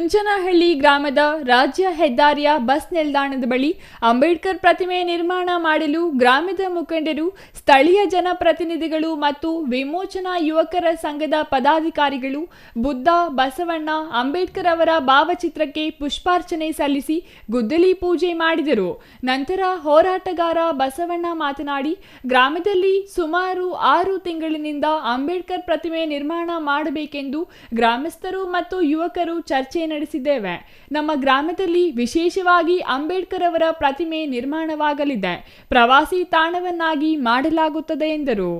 ಚುಂಚನಹಳ್ಳಿ ಗ್ರಾಮದ ರಾಜ್ಯ ಹೆದ್ದಾರಿಯ ಬಸ್ ನಿಲ್ದಾಣದ ಬಳಿ ಅಂಬೇಡ್ಕರ್ ಪ್ರತಿಮೆ ನಿರ್ಮಾಣ ಮಾಡಲು ಗ್ರಾಮದ ಮುಖಂಡರು, ಸ್ಥಳೀಯ ಜನಪ್ರತಿನಿಧಿಗಳು ಮತ್ತು ವಿಮೋಚನಾ ಯುವಕರ ಸಂಘದ ಪದಾಧಿಕಾರಿಗಳು ಬುದ್ಧ ಬಸವಣ್ಣ ಅಂಬೇಡ್ಕರ್ ಅವರ ಭಾವಚಿತ್ರಕ್ಕೆ ಪುಷ್ಪಾರ್ಚನೆ ಸಲ್ಲಿಸಿ ಗುದ್ದಲಿ ಪೂಜೆ ಮಾಡಿದರು. ನಂತರ ಹೋರಾಟಗಾರ ಬಸವಣ್ಣ ಮಾತನಾಡಿ, ಗ್ರಾಮದಲ್ಲಿ ಸುಮಾರು ಆರು ತಿಂಗಳಿನಿಂದ ಅಂಬೇಡ್ಕರ್ ಪ್ರತಿಮೆ ನಿರ್ಮಾಣ ಮಾಡಬೇಕೆಂದು ಗ್ರಾಮಸ್ಥರು ಮತ್ತು ಯುವಕರು ಚರ್ಚೆ ನಡೆಸಿದ್ದೇವೆ. ನಮ್ಮ ಗ್ರಾಮದಲ್ಲಿ ವಿಶೇಷವಾಗಿ ಅಂಬೇಡ್ಕರ್ ಅವರ ಪ್ರತಿಮೆ ನಿರ್ಮಾಣವಾಗಲಿದೆ. ಪ್ರವಾಸಿ ತಾಣವನ್ನಾಗಿ ಮಾಡಲಾಗುತ್ತದೆ ಎಂದರು.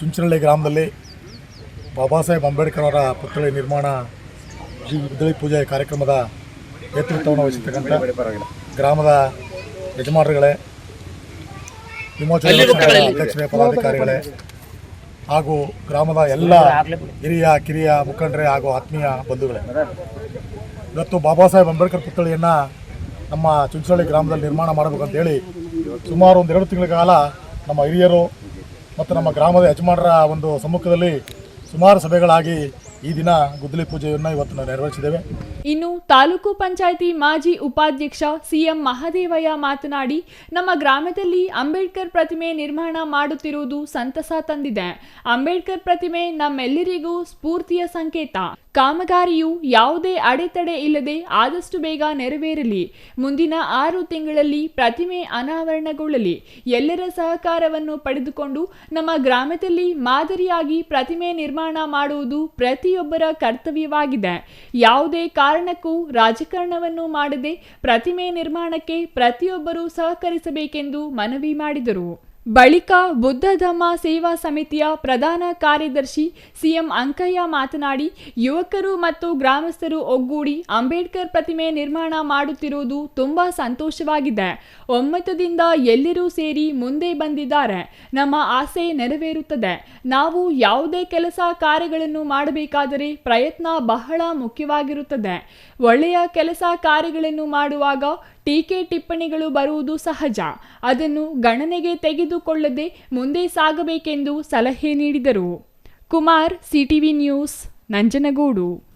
ಚುಂಚನಹಳ್ಳಿ ಗ್ರಾಮದಲ್ಲಿ ಬಾಬಾ ಸಾಹೇಬ್ ಅಂಬೇಡ್ಕರ್ ಅವರ ಪುತ್ಥಳಿ ನಿರ್ಮಾಣ ಪೂಜೆ ಕಾರ್ಯಕ್ರಮದ ನೇತೃತ್ವವನ್ನು ವಹಿಸಿರ್ತಕ್ಕಂಥ ಗ್ರಾಮದ ಯಜಮಾನರುಗಳೇ ವಿಮೋಚನೆ ಅಧ್ಯಕ್ಷರೇ ಪದಾಧಿಕಾರಿಗಳೇ ಹಾಗೂ ಗ್ರಾಮದ ಎಲ್ಲ ಹಿರಿಯ, ಕಿರಿಯ ಮುಖಂಡರೇ ಹಾಗೂ ಆತ್ಮೀಯ ಬಂಧುಗಳೇ. ಇವತ್ತು ಬಾಬಾ ಸಾಹೇಬ್ ಅಂಬೇಡ್ಕರ್ ಪುತ್ಥಳಿಯನ್ನು ನಮ್ಮ ಚುಂಚಳ್ಳಿ ಗ್ರಾಮದಲ್ಲಿ ನಿರ್ಮಾಣ ಮಾಡಬೇಕಂತೇಳಿ ಸುಮಾರು ಒಂದು ಎರಡು ತಿಂಗಳ ಕಾಲ ನಮ್ಮ ಹಿರಿಯರು ಮತ್ತು ನಮ್ಮ ಗ್ರಾಮದ ಯಜಮಾನರ ಒಂದು ಸಮ್ಮುಖದಲ್ಲಿ ಸುಮಾರು ಸಭೆಗಳಾಗಿ ಈ ದಿನ ಗುದ್ದಲಿ ಪೂಜೆಯನ್ನು ಇವತ್ತು ನಾವು ನೆರವೇರಿಸಿದ್ದೇವೆ. ಇನ್ನು ತಾಲೂಕು ಪಂಚಾಯಿತಿ ಮಾಜಿ ಉಪಾಧ್ಯಕ್ಷ ಸಿಎಂ ಮಹದೇವಯ್ಯ ಮಾತನಾಡಿ, ನಮ್ಮ ಗ್ರಾಮದಲ್ಲಿ ಅಂಬೇಡ್ಕರ್ ಪ್ರತಿಮೆ ನಿರ್ಮಾಣ ಮಾಡುತ್ತಿರುವುದು ಸಂತಸ ತಂದಿದೆ. ಅಂಬೇಡ್ಕರ್ ಪ್ರತಿಮೆ ನಮ್ಮೆಲ್ಲರಿಗೂ ಸ್ಫೂರ್ತಿಯ ಸಂಕೇತ. ಕಾಮಗಾರಿಯು ಯಾವುದೇ ಅಡೆತಡೆ ಇಲ್ಲದೆ ಆದಷ್ಟು ಬೇಗ ನೆರವೇರಲಿ. ಮುಂದಿನ ಆರು ತಿಂಗಳಲ್ಲಿ ಪ್ರತಿಮೆ ಅನಾವರಣಗೊಳ್ಳಲಿ. ಎಲ್ಲರ ಸಹಕಾರವನ್ನು ಪಡೆದುಕೊಂಡು ನಮ್ಮ ಗ್ರಾಮದಲ್ಲಿ ಮಾದರಿಯಾಗಿ ಪ್ರತಿಮೆ ನಿರ್ಮಾಣ ಮಾಡುವುದು ಪ್ರತಿಯೊಬ್ಬರ ಕರ್ತವ್ಯವಾಗಿದೆ. ಯಾವುದೇ ಕಾರಣಕ್ಕೂ ರಾಜಕಾರಣವನ್ನು ಮಾಡದೆ ಪ್ರತಿಮೆ ನಿರ್ಮಾಣಕ್ಕೆ ಪ್ರತಿಯೊಬ್ಬರೂ ಸಹಕರಿಸಬೇಕೆಂದು ಮನವಿ ಮಾಡಿದರು. ಬಳಿಕ ಬುದ್ಧ ಧಮ್ಮ ಸೇವಾ ಸಮಿತಿಯ ಪ್ರಧಾನ ಕಾರ್ಯದರ್ಶಿ ಸಿಎಂ ಅಂಕಯ್ಯ ಮಾತನಾಡಿ, ಯುವಕರು ಮತ್ತು ಗ್ರಾಮಸ್ಥರು ಒಗ್ಗೂಡಿ ಅಂಬೇಡ್ಕರ್ ಪ್ರತಿಮೆ ನಿರ್ಮಾಣ ಮಾಡುತ್ತಿರುವುದು ತುಂಬಾ ಸಂತೋಷವಾಗಿದೆ. ಒಮ್ಮತದಿಂದ ಎಲ್ಲರೂ ಸೇರಿ ಮುಂದೆ ಬಂದಿದ್ದಾರೆ. ನಮ್ಮ ಆಸೆ ನೆರವೇರುತ್ತದೆ. ನಾವು ಯಾವುದೇ ಕೆಲಸ ಕಾರ್ಯಗಳನ್ನು ಮಾಡಬೇಕಾದರೆ ಪ್ರಯತ್ನ ಬಹಳ ಮುಖ್ಯವಾಗಿರುತ್ತದೆ. ಒಳ್ಳೆಯ ಕೆಲಸ ಕಾರ್ಯಗಳನ್ನು ಮಾಡುವಾಗ ಟೀಕೆ ಟಿಪ್ಪಣಿಗಳು ಬರುವುದು ಸಹಜ. ಅದನ್ನು ಗಣನೆಗೆ ತೆಗೆದುಕೊಳ್ಳದೆ ಮುಂದೆ ಸಾಗಬೇಕೆಂದು ಸಲಹೆ ನೀಡಿದರು. Kumar, CTV news, Nanjangud.